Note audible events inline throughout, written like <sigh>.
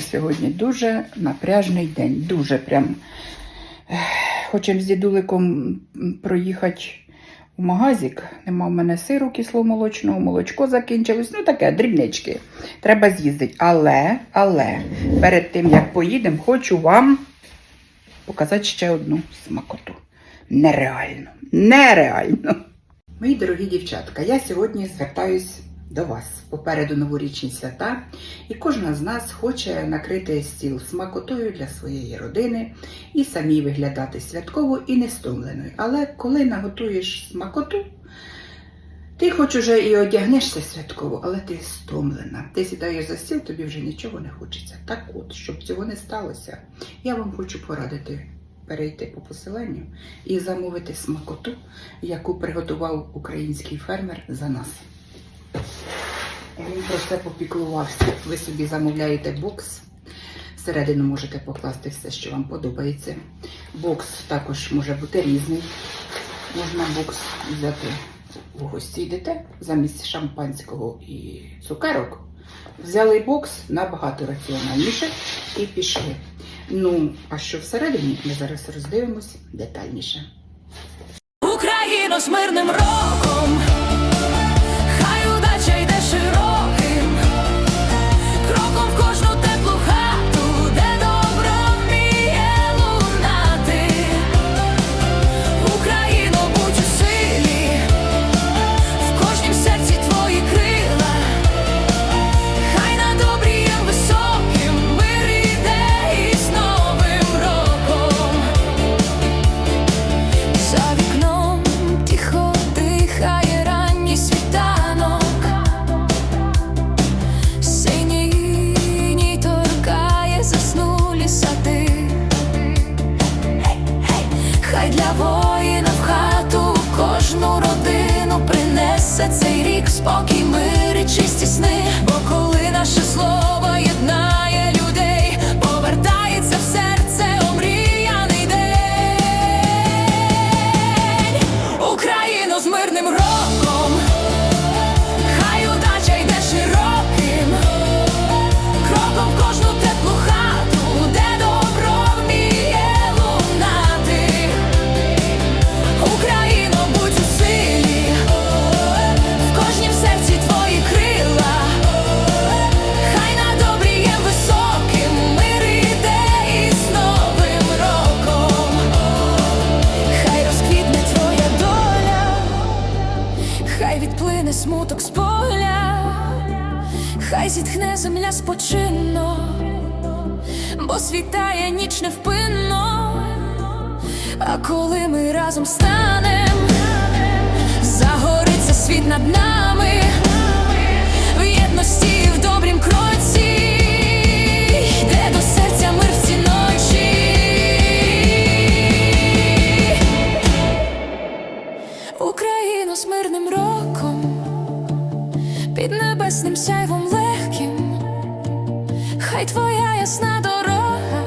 сьогодні дуже напряжний день. Дуже прям. Хочемо з дідуликом проїхати у магазик. Нема в мене сиру кисломолочного, молочко закінчилось. Ну таке, дрібнички. Треба з'їздити. Але, але, перед тим як поїдемо, хочу вам показати ще одну смакоту. Нереально. Нереально. Мої дорогі дівчатка, я сьогодні звертаюсь до вас. Попереду новорічні свята, і кожна з нас хоче накрити стіл смакотою для своєї родини і самі виглядати святково і не стомленою. Але коли наготуєш смакоту, ти хоч уже і одягнешся святково, але ти стомлена. Ти сідаєш за стіл, тобі вже нічого не хочеться. Так от, щоб цього не сталося, я вам хочу порадити перейти по посиланню і замовити смакоту, яку приготував український фермер за нас. Він про це попіклувався. Ви собі замовляєте бокс. Всередину можете покласти все, що вам подобається. Бокс також може бути різний. Можна бокс взяти у гості йдете замість шампанського і цукерок. Взяли бокс набагато раціональніше і пішли. Ну, а що всередині, ми зараз роздивимось детальніше. Україно з мирним роком, Україну з мирним роком, під небесним сяйвом легким, хай твоя ясна дорога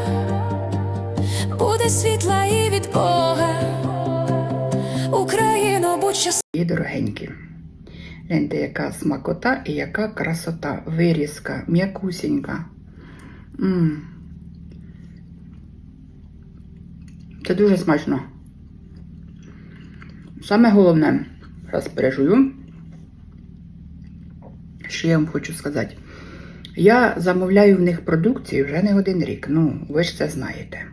буде світла і від Бога. Україно, будь щаслива. І дорогенькі. Гляньте, яка смакота і яка красота, вирізка, м'якусінька. Це дуже смачно. Саме головне, зараз пережую, що я вам хочу сказати. Я замовляю в них продукцію вже не один рік. Ну, ви ж це знаєте,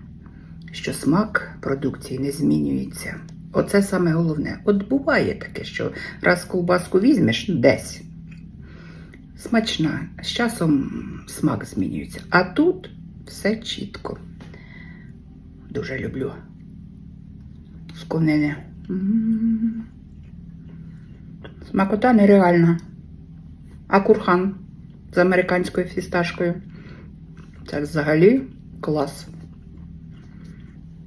що смак продукції не змінюється. Оце саме головне. От буває таке, що раз ковбаску візьмеш десь. Смачна, з часом смак змінюється. А тут все чітко. Дуже люблю. Сконене. Смакота нереальна. А курхан з американською фісташкою. Це взагалі клас.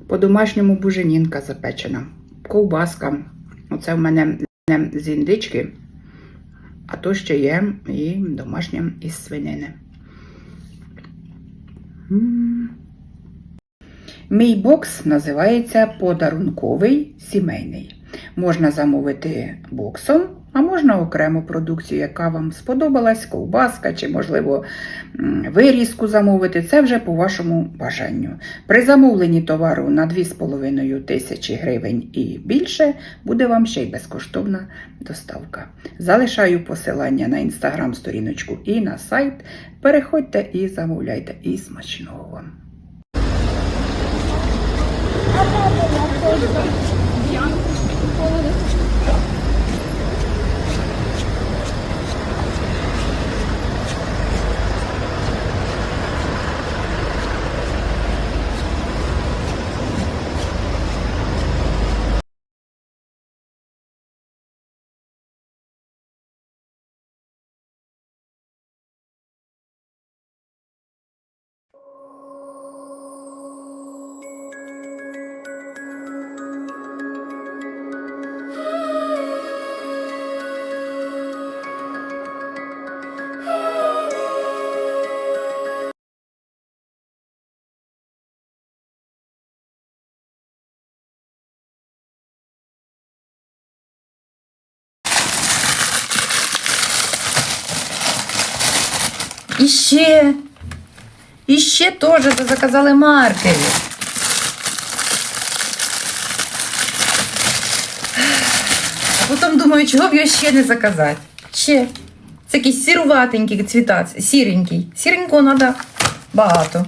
По-домашньому буженінка запечена. Ковбаска. Оце в мене не з індички, а то ще є і домашнє із свинини. Мій бокс називається подарунковий сімейний. Можна замовити боксом А можна окрему продукцію, яка вам сподобалась, ковбаска чи, можливо, вирізку замовити. Це вже по вашому бажанню. При замовленні товару на 2,5 тисячі гривень і більше буде вам ще й безкоштовна доставка. Залишаю посилання на інстаграм-сторіночку і на сайт. Переходьте і замовляйте. І смачного вам! І ще. І ще теж заказали маркері. А потім думаю, чого б його ще не заказати. Ще. Це якийсь сіруватенький цвіта, сіренький. Сіренького треба багато.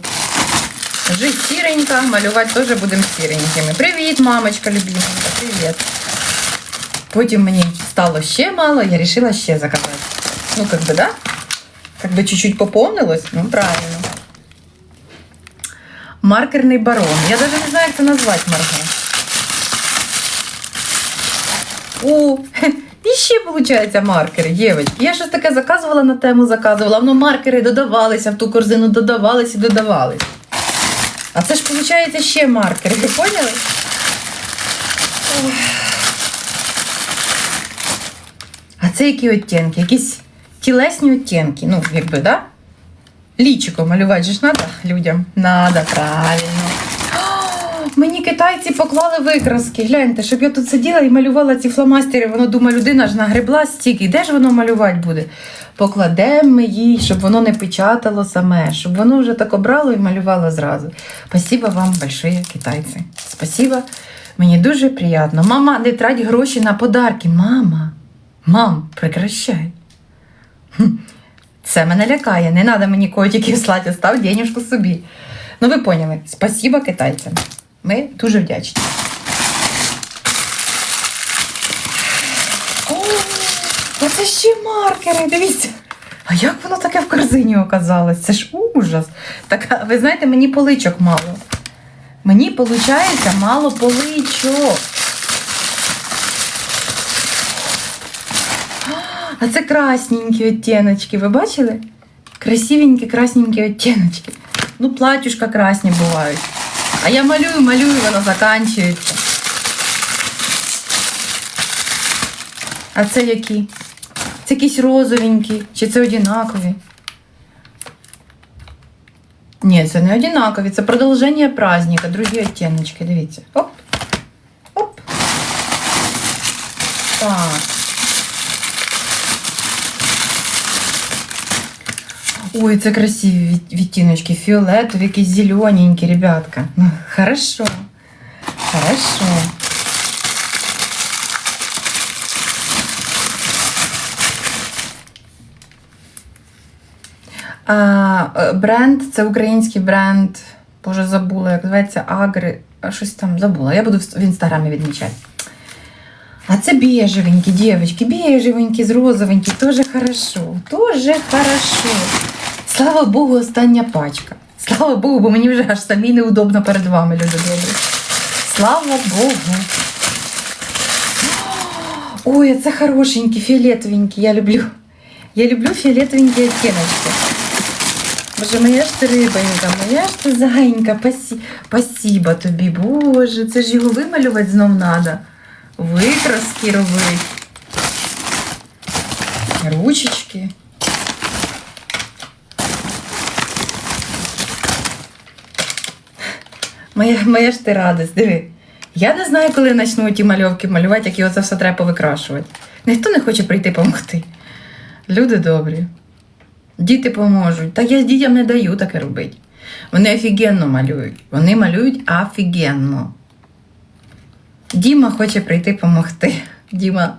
Жить сіренька, малювати теж будемо сіренькими. Привіт, мамочка любима. Привіт. Потім мені стало ще мало, я вирішила ще заказати. Ну, как бы, да? Как бы чуть-чуть поповнилось, ну правильно. Маркерний барон. Я даже не знаю, як це назвати Марго. <laughs> І ще, виходить, маркери, дівчатки. Я щось таке заказувала на тему, заказувала. Воно маркери додавалися в ту корзину, додавались і додавались. А це ж, виходить, ще маркери. Ви поняли? А це які оттінки? Якісь тілесні оттінки. Ну, якби, да? Лічико малювати ж треба людям. Надо, правильно. <gasps> Мені китайці поклали викраски. Гляньте, щоб я тут сиділа і малювала ці фломастери. Воно думає, людина ж нагребла стільки. Де ж воно малювати буде? Покладемо ми їй, щоб воно не печатало саме, щоб воно вже так обрало і малювало зразу. Спасибо вам, большое, китайці. Спасибо. Мені дуже приємно. Мама, не трать гроші на подарки. Мама. Мам, прекращай. Це мене лякає. Не треба мені котиків слати, став денежку собі. Ну, ви поняли. Спасибо китайцям. Ми дуже вдячні. О, оце ще маркери, дивіться. А як воно таке в корзині оказалось? Це ж ужас. Так, ви знаєте, мені поличок мало. Мені, виходить, мало поличок. А це красненькі оттіночки, ви бачили? Красивенькі, красненькі оттіночки. Ну, платюшка красні бувають. А я малюю, малюю, воно заканчується. А це які? Це якісь розовенькі, чи це одинакові? Ні, це не одинакові, це продовження праздника, другі оттіночки, дивіться. Оп. Оп. Так. Ой, це красиві від- відтіночки, фіолетові, якісь зелененькі, ребятка. Хорошо. Хорошо. А, е, бренд, це український бренд. Боже, забула, як називається Агри. а, Щось там забула. Я буду в інстаграмі відмічати. А це бежевенькі, дівчатки, бежевенькі з розовенькі, теж хорошо. Тоже хорошо. Слава Богу, остання пачка. Слава Богу, бо мені вже аж самі неудобно перед вами, люди добрі. Слава Богу. Ой, а це хорошенькі, фіолетовенькі, я люблю. Я люблю фіолетовенькі оттіночки. Боже, моя ж ти рибонька, моя ж ти зайенька, пасі... спасіба тобі, Боже, це ж його вималювати знов треба. Викраски робити. Ручечки. Моя, моя ж ти радость, диви. Я не знаю, коли почну ті мальовки малювати, як його це все треба повикрашувати. Ніхто не хоче прийти допомогти. Люди добрі. Діти поможуть. Та я дітям не даю таке робити. Вони офігенно малюють. Вони малюють офігенно. Діма хоче прийти допомогти. Діма.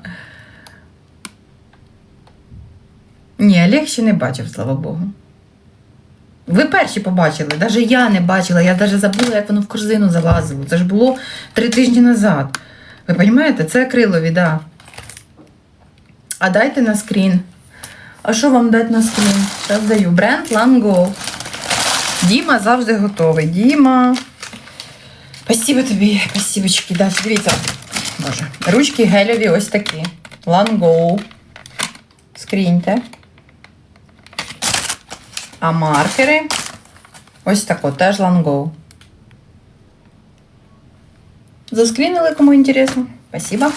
Ні, Олег ще не бачив, слава Богу. Ви перші побачили, навіть я не бачила, я навіть забула, як воно в корзину залазило. Це ж було три тижні назад. Ви розумієте, це акрилові, так. Да. А дайте на скрін. А що вам дати на скрін? Зараз даю. Бренд Lango. Діма завжди готовий. Діма. Спасибо тобі, спасибочки. Да, дивіться. Боже. Ручки гелеві ось такі. Lango. Скріньте. А маркери ось тако, теж Lango. Заскрінили, кому інтересно. Спасибо.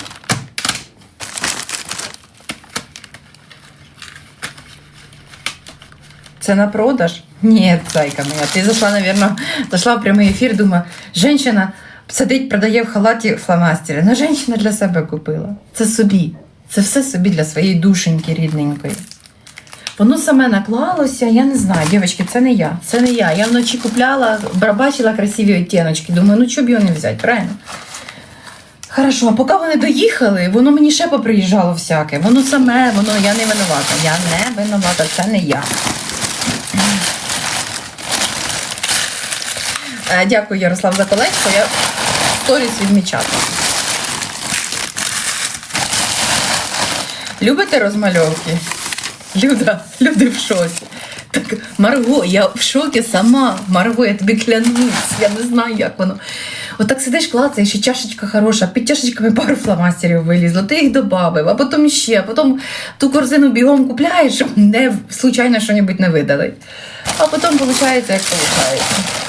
Це на продаж? Ні, зайка моя. Ти зайшла, наверное, зайшла в прямий ефір, думаю, жінка сидить, продає в халаті фломастери. Ну, жінка для себе купила. Це собі. Це все собі для своєї душеньки рідненької. Воно саме наклалося, я не знаю, дівчатки, це не я. Це не я. Я вночі купляла, бачила красиві оттіночки. Думаю, ну чого б його не взяти, правильно? Хорошо, а поки вони доїхали, воно мені ще поприїжджало всяке. Воно саме, воно я не винувата. Я не винувата, це не я. Е, Дякую, Ярослав, за колечко. Я сторіс відмічати. Любите розмальовки? Люда, люди в шоці. Так, Марго, я в шокі сама. Марго, я тобі клянусь, я не знаю, як воно. Отак сидиш, клацаєш, і чашечка хороша, під чашечками пару фломастерів вилізло, ти їх додав, а потім ще, а потім ту корзину бігом купляєш, щоб не случайно щось не видали. А потім виходить, як виходить.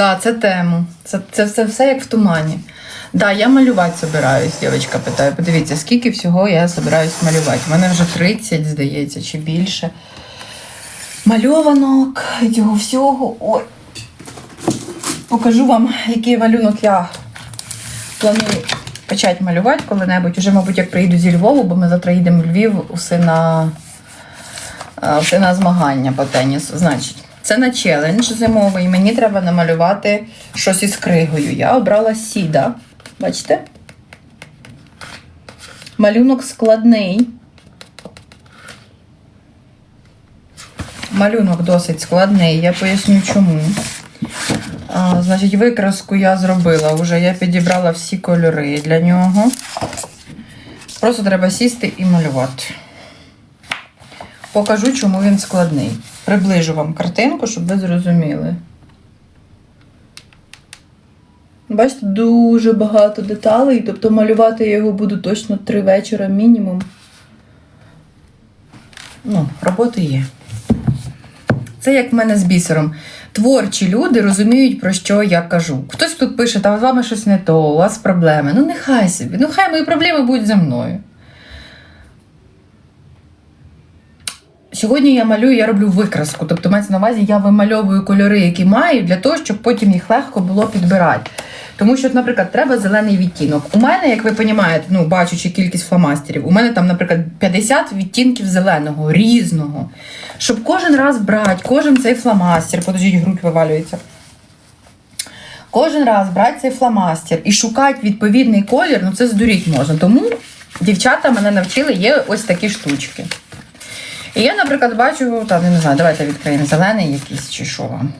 Да, це тему. Це, це, це все як в тумані. Да, я малювати собираюсь, дівчинка питає. Подивіться, скільки всього я собираюсь малювати. У мене вже 30, здається, чи більше. Мальованок, цього всього. Ой. Покажу вам, який малюнок я планую почати малювати коли-небудь. Уже, мабуть, як приїду зі Львову, бо ми завтра їдемо в Львів усе на, а, усе на змагання по тенісу. Значить, це на челендж зимовий. Мені треба намалювати щось із кригою. Я обрала сіда. Бачите? Малюнок складний. Малюнок досить складний, я поясню чому. А, значить, викраску я зробила вже. Я підібрала всі кольори для нього. Просто треба сісти і малювати. Покажу, чому він складний. Приближу вам картинку, щоб ви зрозуміли. Бачите, дуже багато деталей, тобто малювати я його буду точно три вечора мінімум. Ну, роботи є. Це як в мене з бісером. Творчі люди розуміють, про що я кажу. Хтось тут пише, та з вами щось не то, у вас проблеми. Ну, нехай собі, ну хай мої проблеми будуть зі мною. Сьогодні я малюю, я роблю викраску. Тобто, мається на увазі, я вимальовую кольори, які маю, для того, щоб потім їх легко було підбирати. Тому що, наприклад, треба зелений відтінок. У мене, як ви розумієте, ну, бачучи кількість фломастерів, у мене там, наприклад, 50 відтінків зеленого, різного. Щоб кожен раз брати, кожен цей фломастер, подождіть, грудь вивалюється. Кожен раз брати цей фломастер і шукати відповідний колір, ну це здуріть можна. Тому дівчата мене навчили, є ось такі штучки. І я, наприклад, бачу, там, не знаю, давайте відкриємо зелений якийсь чи що вам.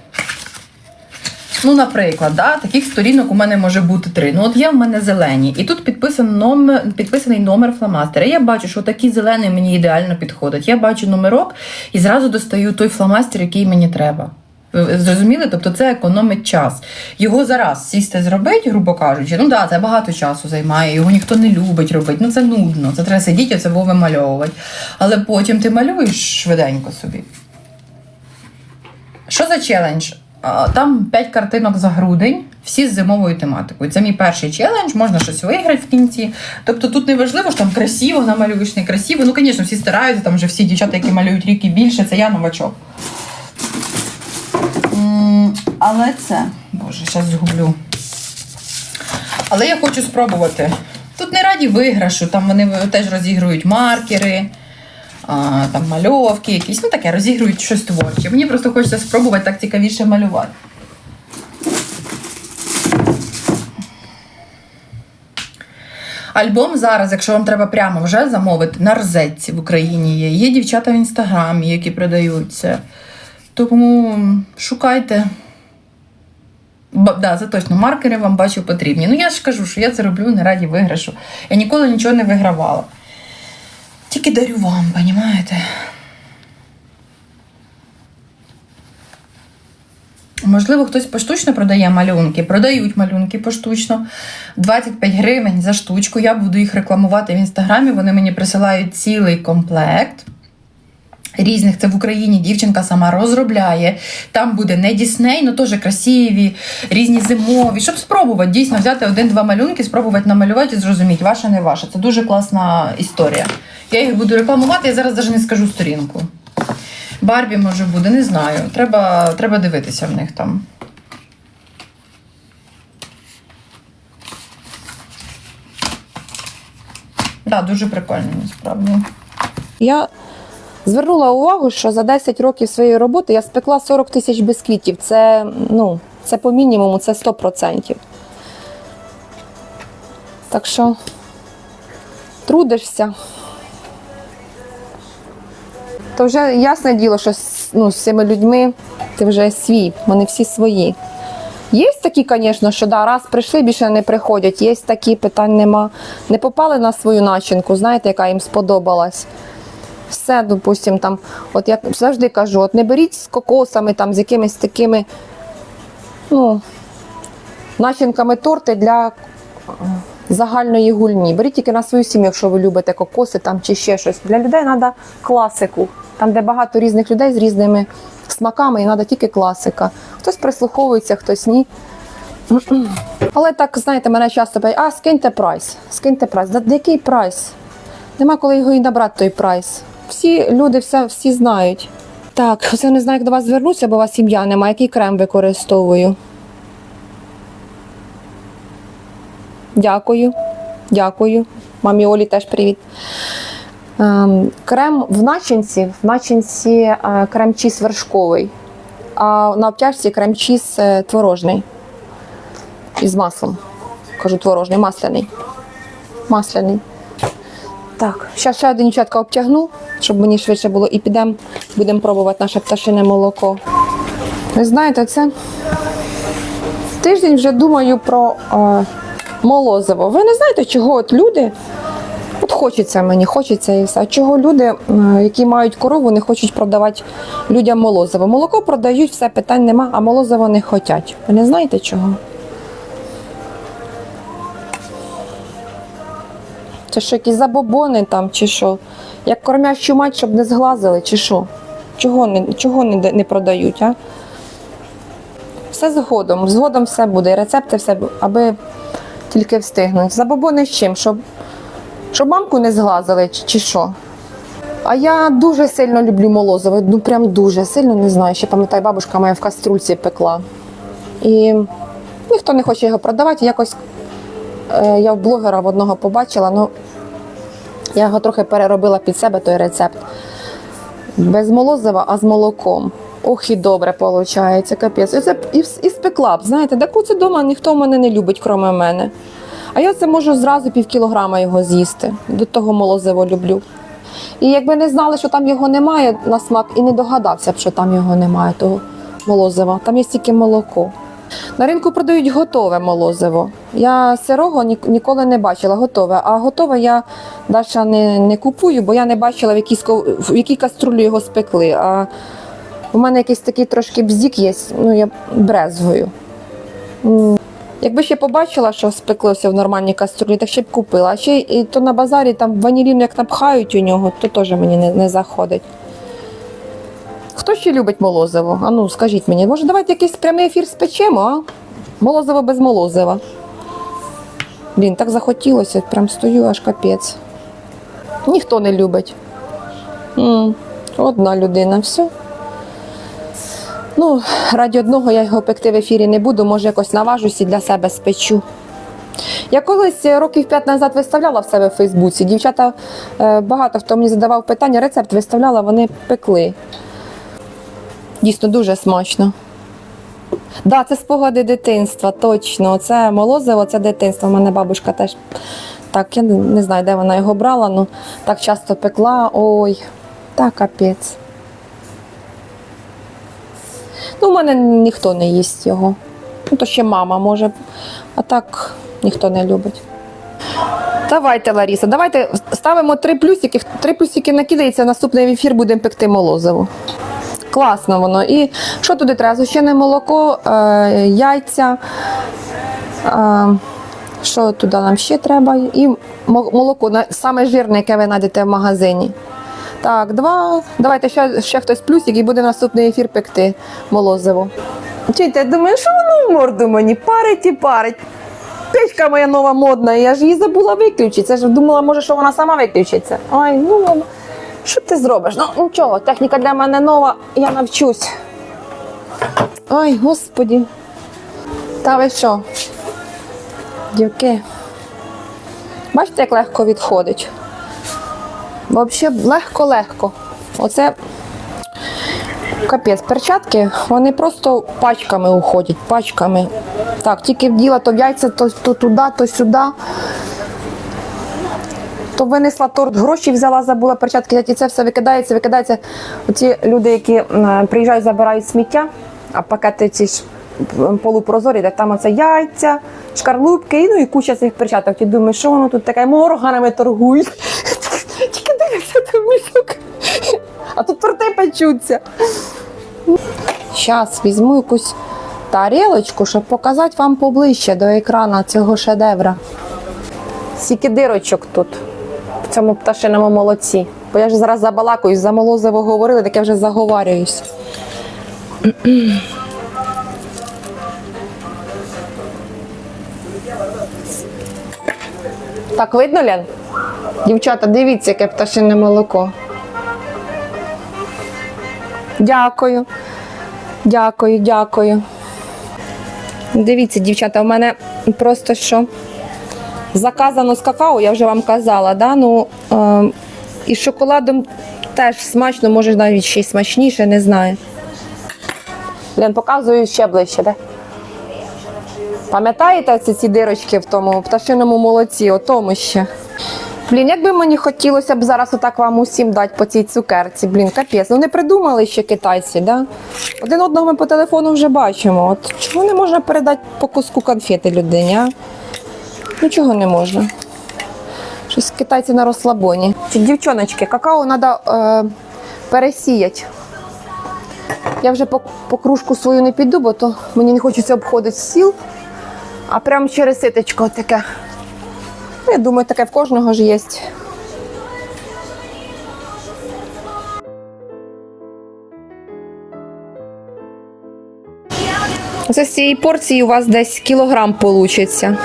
Ну, наприклад, да, таких сторінок у мене може бути три. Ну, от є в мене зелені, і тут підписаний номер, підписаний номер фломастера. Я бачу, що такий зелений мені ідеально підходить. Я бачу номерок і зразу достаю той фломастер, який мені треба. Ви зрозуміли? Тобто це економить час. Його зараз сісти зробити, грубо кажучи, ну да, це багато часу займає, його ніхто не любить робити. Ну це нудно. Це треба сидіти, оце вимальовувати. Але потім ти малюєш швиденько собі. Що за челендж? Там 5 картинок за грудень. всі з зимовою тематикою. Це мій перший челендж, можна щось виграти в кінці. Тобто тут не важливо, що там красиво намалюєш, не красиво. Ну, звісно, всі стараються, там вже всі дівчата, які малюють рік і більше, це я новачок. Але це, боже, зараз згублю. Але я хочу спробувати. Тут не раді виграшу, там вони теж розігрують маркери, а, там мальовки якісь, ну таке, розігрують щось творче. Мені просто хочеться спробувати так цікавіше малювати. Альбом зараз, якщо вам треба прямо вже замовити, на розетці в Україні є. Є дівчата в інстаграмі, які продаються. Тому шукайте. Ба- Да, це точно маркери вам бачу потрібні. Ну я ж кажу, що я це роблю не раді виграшу. Я ніколи нічого не вигравала. Тільки дарю вам, понімаєте? Можливо, хтось поштучно продає малюнки, продають малюнки поштучно. 25 гривень за штучку. Я буду їх рекламувати в інстаграмі. Вони мені присилають цілий комплект. Різних це в Україні дівчинка сама розробляє. Там буде не Дісней, ну теж красиві, різні зимові. Щоб спробувати дійсно взяти один-два малюнки, спробувати намалювати і зрозуміти, ваше не ваше. Це дуже класна історія. Я їх буду рекламувати, я зараз навіть не скажу сторінку. Барбі може буде, не знаю. Треба, треба дивитися в них там. Так, да, дуже прикольно, насправді. Я звернула увагу, що за 10 років своєї роботи я спекла 40 тисяч бісквітів. Це, ну, це по мінімуму, це 100%. Так що трудишся. То вже ясне діло, що ну, з цими людьми ти вже свій, вони всі свої. Є такі, звісно, що да, раз прийшли, більше не приходять. Є такі, питань нема. Не попали на свою начинку, знаєте, яка їм сподобалась. Все, допустим, там, от я завжди кажу, от не беріть з кокосами, там, з якимись такими ну, начинками торти для е, загальної гульні. Беріть тільки на свою сім'ю, якщо ви любите кокоси там, чи ще щось. Для людей треба класику. Там, де багато різних людей з різними смаками, і треба тільки класика. Хтось прислуховується, хтось ні. <clears throat> Але так, знаєте, мене часто питають, а скиньте прайс, скиньте прайс. Да який прайс? Нема коли його і набрати той прайс. Всі люди все, всі знають. Так, це не знаю, як до вас звернуся, бо у вас сім'я немає. Який крем використовую? Дякую. Дякую. Мамі Олі теж привіт. Ем, крем в начинці, в начинці е, крем чіз вершковий, а на обтяжці крем чіз е, творожний. Із маслом. Кажу творожний, масляний. Масляний. Так, зараз ще один дівчатка обтягну, щоб мені швидше було, і підемо, будемо пробувати наше пташине молоко. Ви знаєте, це тиждень вже думаю про е, молозиво. Ви не знаєте, чого от люди. От хочеться мені, хочеться і все. А Чого люди, які мають корову, не хочуть продавати людям молозиво? Молоко продають, все питань нема, а молозиво не хочуть. Ви не знаєте чого? Це що, якісь забобони там, чи що? Як кормящу мать, щоб не зглазили, чи що? Чого не, чого не, не продають, а? Все згодом, згодом все буде, рецепти все, аби тільки встигнуть. Забобони з чим? Щоб, щоб мамку не зглазили, чи, чи що? А я дуже сильно люблю молозиво, ну прям дуже сильно не знаю. Ще пам'ятаю, бабушка моя в каструльці пекла. І ніхто не хоче його продавати. Якось я в блогера в одного побачила, ну я його трохи переробила під себе той рецепт. Без молозива, а з молоком. Ох, і добре виходить, капець. І, це, і, і спекла б, знаєте, таку це вдома ніхто в мене не любить, крім мене. А я це можу зразу пів кілограма його з'їсти. До того молозиво люблю. І якби не знали, що там його немає на смак, і не догадався б, що там його немає, того молозива. Там є тільки молоко. На ринку продають готове молозиво. Я сирого ні- ніколи не бачила готове, а готове я Даша не, не купую, бо я не бачила, в якій, в якій каструлі його спекли. А у мене якийсь такий трошки бзік є, ну я брезгую. М, Якби ще побачила, що спеклося в нормальній каструлі, так ще б купила. А ще то на базарі там ванілін як напхають у нього, то теж мені не, не заходить. Хто ще любить молозиво? А ну скажіть мені, може давайте якийсь прямий ефір спечемо, а? Молозиво без молозива. Блін, так захотілося, прям стою аж капець. Ніхто не любить. м одна людина, все. Ну, раді одного я його пекти в ефірі не буду, може якось наважусь і для себе спечу. Я колись е, років 5 назад виставляла в себе в Фейсбуці. Дівчата е, багато хто мені задавав питання, рецепт виставляла, вони пекли. Дійсно дуже смачно. Да, це спогади дитинства, точно. Це молозиво, це дитинство. У мене бабушка теж так, я не, знаю, де вона його брала, ну так часто пекла. Ой, так капець. Ну, у мене ніхто не їсть його. Ну, то ще мама може, а так ніхто не любить. Давайте, Ларіса, давайте ставимо три плюсики. Три плюсики накидається, наступний ефір будемо пекти молозиво. Класно воно. І що туди треба? Зущене молоко, е, яйця. Е, що туди нам ще треба? І молоко, саме жирне, яке ви знайдете в магазині. Так, два. Давайте ще, ще хтось плюсик і буде наступний ефір пекти молозиво. Чуєте, я думаю, що воно в морду мені парить і парить. Печка моя нова модна, я ж її забула виключити. Це ж думала, може, що вона сама виключиться. Ой, ну ладно. Що ти зробиш? Ну нічого, техніка для мене нова, я навчусь. Ой, господі. Та ви що? Дівки. Бачите, як легко відходить? Взагалі легко-легко. Оце капець. Перчатки, вони просто пачками уходять, пачками. Так, тільки вділа то в яйця, то, то туди, то сюди. То винесла торт, гроші взяла, забула перчатки, і це все викидається, викидається. Оці люди, які приїжджають, забирають сміття, а пакети ці ж полупрозорі, де там оце яйця, шкарлупки, ну і куча цих перчаток. Ти думаєш, що воно тут таке, Мо органами торгують. <laughs> Тільки дивишся той мішок. А тут торти печуться. Зараз візьму якусь тарілочку, щоб показати вам поближче до екрану цього шедевра. Скільки дирочок тут, цьому пташиному молоці. Бо я ж зараз забалакуюсь, за молозиво говорили, так я вже заговарююсь. <clears throat> Так, видно, Лен? Дівчата, дивіться, яке пташине молоко. Дякую. Дякую, дякую. Дивіться, дівчата, у мене просто що заказано з какао, я вже вам казала, да? ну, е, і з шоколадом теж смачно, може навіть ще й смачніше, не знаю. Лен, показую ще ближче, де? Пам'ятаєте ці, ці дирочки в тому пташиному молоці, о тому ще? Блін, як би мені хотілося б зараз отак вам усім дати по цій цукерці. Блін, капець. Ну не придумали ще китайці, да? Один одного ми по телефону вже бачимо. От чому не можна передати по куску конфети людині, а? Нічого не можна. Щось китайці на розслабоні. Дівчоночки, какао треба е, пересіяти. Я вже по, по кружку свою не піду, бо то мені не хочеться обходити сіл, а прямо через ситочко таке. Ну, Я думаю, таке в кожного ж є. Це з цієї порції у вас десь кілограм получиться.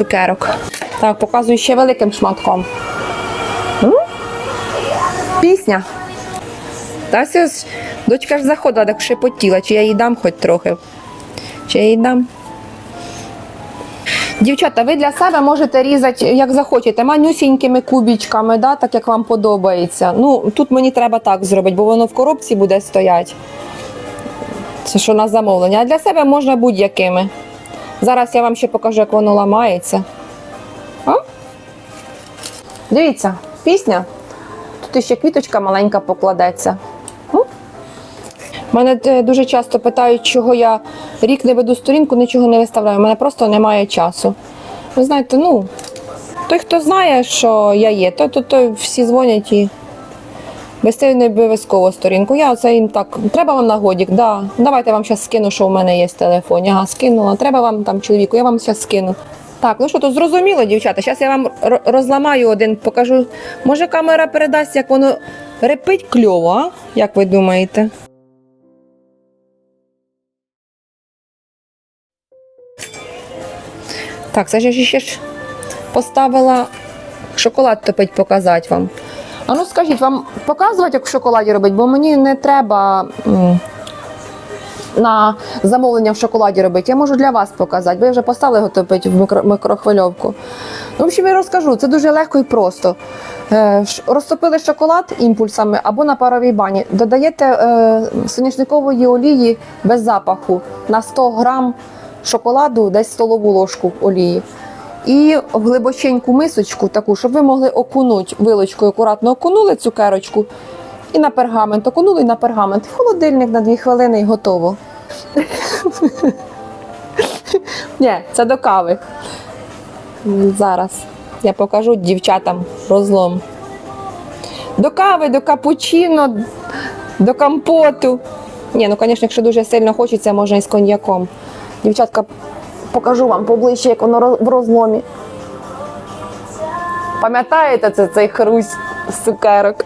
Цукерок. Так, показую ще великим шматком. Пісня. Та ж, дочка ж заходила, так шепотіла, чи я їй дам хоч трохи. Чи я їй дам. Дівчата, ви для себе можете різати, як захочете, манюсінькими кубічками, да, так як вам подобається. Ну, тут мені треба так зробити, бо воно в коробці буде стояти. Це що на замовлення. А для себе можна будь-якими. Зараз я вам ще покажу, як воно ламається. А? Дивіться, пісня. Тут ще квіточка маленька покладеться. Мене е, дуже часто питають, чого я рік не веду сторінку, нічого не виставляю. У мене просто немає часу. Ви знаєте, ну, той, хто знає, що я є, той, той, той всі дзвонять і вести не обов'язково сторінку. Я оце їм так. Треба вам на годік? Да. Давайте я вам зараз скину, що в мене є в телефоні. Ага, скинула. Треба вам там чоловіку, я вам зараз скину. Так, ну що тут зрозуміло, дівчата. Зараз я вам розламаю один, покажу. Може камера передасть, як воно репить кльово, а? Як ви думаєте? Так, це ж ще ж поставила шоколад топить показати вам. А ну скажіть, вам показувати, як в шоколаді робить, бо мені не треба м, на замовлення в шоколаді робити. Я можу для вас показати, бо я вже поставила топити в мікро, микрохвильовку. Ну, в общем, я розкажу, це дуже легко і просто. Е, розтопили шоколад імпульсами або на паровій бані. Додаєте е, соняшникової олії без запаху на 100 грам шоколаду, десь столову ложку олії. І в глибоченьку мисочку, таку, щоб ви могли окунути вилочкою, акуратно окунули цукерочку і на пергамент. Окунули і на пергамент. В холодильник на 2 хвилини і готово. <laughs> Ні, це до кави. Зараз я покажу дівчатам розлом. До кави, до капучино, до компоту. Ні, ну, звісно, якщо дуже сильно хочеться, можна і з коньяком. Дівчатка, покажу вам поближче, як воно в розломі. Пам'ятаєте це цей хрусь з цукерок?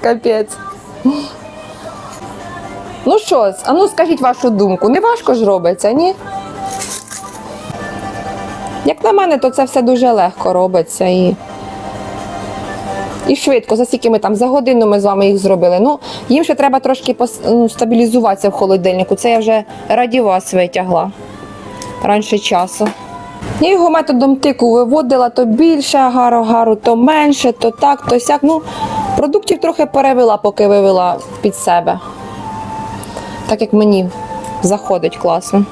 Капець. Ну що, а ну скажіть вашу думку. Не важко ж робиться, ні? Як на мене, то це все дуже легко робиться і. І швидко, за скільки ми там за годину ми з вами їх зробили. Ну, їм ще треба трошки ну, стабілізуватися в холодильнику. Це я вже раді вас витягла раніше часу. Я його методом тику виводила то більше агару-гару, то менше, то так, то сяк. Ну, продуктів трохи перевела, поки вивела під себе. Так як мені заходить класно.